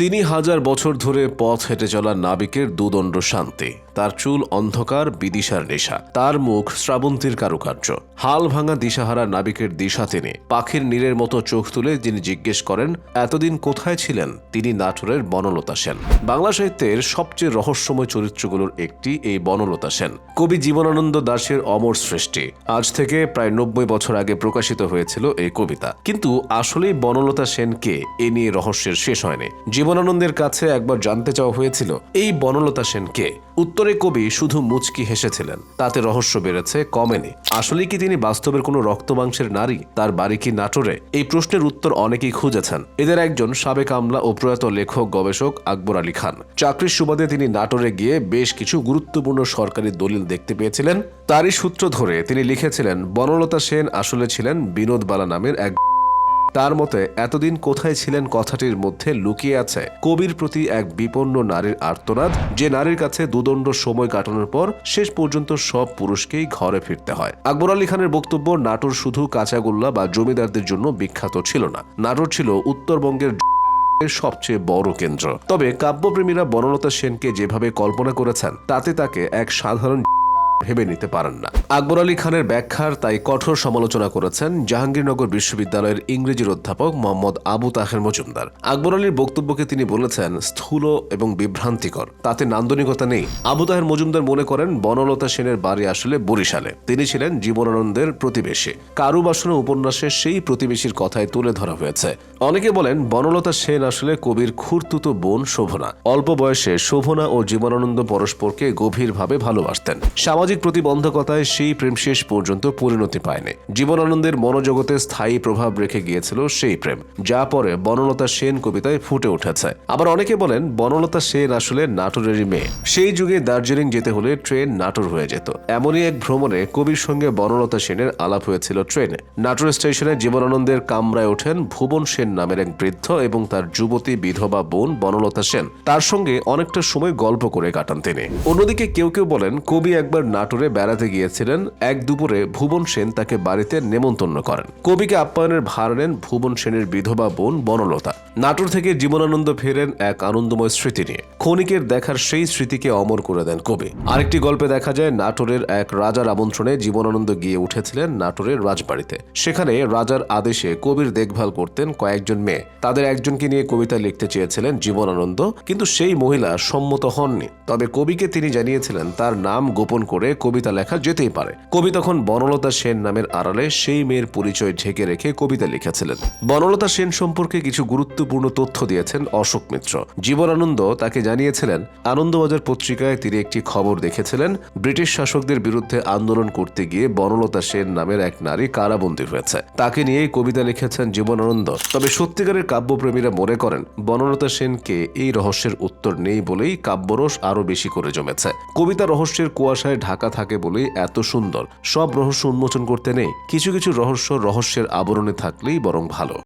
তিনি হাজার বছর ধরে পথ হেঁটে চলা নাবিকের দুদণ্ড শান্তি। তার চুল অন্ধকার, বিদিশার নেশা। তার মুখ শ্রাবন্তীর কারুকার্য। হাল ভাঙা দিশাহারা নাবিকের দিশা তিনি পাখির নীরের মতো চোখ তুলে যিনি জিজ্ঞেস করেন, এতদিন কোথায় ছিলেন? তিনি নাটোরের বনলতা সেন। বাংলা সাহিত্যের সবচেয়ে রহস্যময় চরিত্রগুলোর একটি এই বনলতা সেন। কবি জীবনানন্দ দাশের অমর সৃষ্টি। আজ থেকে প্রায় নব্বই বছর আগে প্রকাশিত হয়েছিল এই কবিতা। কিন্তু আসলেই বনলতা সেনকে এ নিয়ে রহস্যের শেষ হয়নি। জীবনানন্দের কাছে একবার জানতে চাওয়া হয়েছিল, এই বনলতা সেনকে। উত্তরে কবি শুধু মুচকি হেসেছিলেন, তাতে রহস্য বেড়েছে কমেনি। আসলে কি তিনি বাস্তবের কোনো রক্তমাংসের নারী? তার বাড়ি কি নাটোরে? এই প্রশ্নের উত্তর অনেকেই খুঁজেছেন। এদের একজন সাবেক আমলা ও প্রয়াত লেখক, গবেষক আকবর আলী খান। চাকরির সুবাদে তিনি নাটোরে গিয়ে বেশ কিছু গুরুত্বপূর্ণ সরকারি দলিল দেখতে পেয়েছিলেন। তারই সূত্র ধরে তিনি লিখেছিলেন, বনলতা সেন আসলে ছিলেন বিনোদ বালা নামের এক তার মতে, এতদিন কোথায় ছিলেন কথাটির মধ্যে লুকিয়ে আছে কবির প্রতি এক বিপন্ন নারীর আর্তনাদ, যে নারীর কাছে দুদণ্ড সময় কাটানোর পর শেষ পর্যন্ত সব পুরুষকেই ঘরে ফিরতে হয়। আকবর আলী খানের বক্তব্য, নাটোর শুধু কাঁচাগোল্লা বা জমিদারদের জন্য বিখ্যাত ছিল না। নাটোর ছিল উত্তরবঙ্গের সবচেয়ে বড় কেন্দ্র। তবে কাব্যপ্রেমীরা বনলতা সেনকে যেভাবে কল্পনা করেছেন, তাতে তাকে এক সাধারণ ভেবে নিতে পারেন না। আকবর আলী খানের ব্যাখ্যার তাই কঠোর সমালোচনা করেছেন জাহাঙ্গীরনগর বিশ্ববিদ্যালয়ের ইংরেজির অধ্যাপক মোহাম্মদ আবু তাহের মজুমদার। আকবর আলীর বক্তব্যকে তিনি বলেছেন, স্থূল এবং বিভ্রান্তিকর। তাতে নান্দনিকতা নেই। আবু তাহের মজুমদার মনে করেন, বনলতা সেনের বাড়ি আসলে বরিশালে। তিনি ছিলেন জীবনানন্দের প্রতিবেশী। কারু বাসনা উপন্যাসে সেই প্রতিবেশীর কথায় তুলে ধরা হয়েছে। অনেকে বলেন, বনলতা সেন আসলে কবির খুর্তুত বোন শোভনা। অল্প বয়সে শোভনা ও জীবনানন্দ পরস্পরকে গভীরভাবে ভালোবাসতেন। সামাজিক প্রতিবন্ধকতায় সেই প্রেম শেষ পর্যন্ত পরিণতি পায়নি। জীবনানন্দের মনোজগতে স্থায়ী প্রভাব রেখে গিয়েছিল সেই প্রেম, যা পরে বনলতা সেন কবিতায় ফুটে উঠেছে। আবার অনেকে বলেন, বনলতা সেন আসলে নাটোরেরই মেয়ে। সেই যুগে দার্জিলিং যেতে হলে ট্রেন নাটোর হয়ে যেত। এমনই এক ভ্রমণে কবির সঙ্গে বনলতা সেনের আলাপ হয়েছিল ট্রেনে। নাটোর স্টেশনে জীবনানন্দের কামরায় ওঠেন ভুবন সেন নামের এক বৃদ্ধ এবং তার যুবতী বিধবা বোন বনলতা সেন। তার সঙ্গে অনেকটা সময় গল্প করে কাটান তিনি। অন্যদিকে কেউ কেউ বলেন, কবি একবার নাটোরে বেড়াতে গিয়েছিলেন। এক দুপুরে ভুবন সেন তাকে বাড়িতে নেমন্তন্ন করেন। কবিকে আপ্যায়নের ভার নেন ভুবন সেনের বিধবা বোন বনলতা। নাটোর থেকে জীবনানন্দ ফেরেন এক আনন্দময় স্মৃতি নিয়ে। ক্ষণিকের দেখার সেই স্মৃতিকে অমর করে দেন কবি। আরেকটি গল্পে দেখা যায়, নাটোরের এক রাজার আমন্ত্রণে জীবনানন্দ গিয়ে উঠেছিলেন নাটোরের রাজবাড়িতে। সেখানে রাজার আদেশে কবির দেখভাল করতেন কয়েকজন মেয়ে। তাদের একজনকে নিয়ে কবিতা লিখতে চেয়েছিলেন জীবনানন্দ, কিন্তু সেই মহিলা সম্মত হননি। তবে কবিকে তিনি জানিয়েছিলেন, তার নাম গোপন করে কবিতা লেখা যেতেই পারে। কবি তখন বনলতা সেন নামের আড়ালে সেই মেয়ের পরিচয় ঢেকে রেখে কবিতা লিখেছিলেন। বনলতা সেন সম্পর্কে কিছু গুরুত্বপূর্ণ তথ্য দিয়েছেন অশোক মিত্র। জীবনানন্দ তাকে জানিয়েছিলেন, আনন্দবাজার পত্রিকায় তিনি একটি খবর দেখেছিলেন, ব্রিটিশ শাসকদের বিরুদ্ধে আন্দোলন করতে গিয়ে বনলতা সেন নামের এক নারী কারাবন্দী হয়েছে। তাকে নিয়েই কবিতা লিখেছেন জীবনানন্দ। তবে সত্যিকারের কাব্যপ্রেমীরা মনে করেন, বনলতা সেনকে এই রহস্যের উত্তর নেই বলেই কাব্যরস আরও বেশি করে জমেছে। কবিতা রহস্যের কুয়াশায় ঢাকা থাকে বলেই এত সুন্দর। সব রহস্য উন্মোচন করতে নেই। কিছু কিছু রহস্য রহস্যের আবরণে থাকলেই বরং ভালো।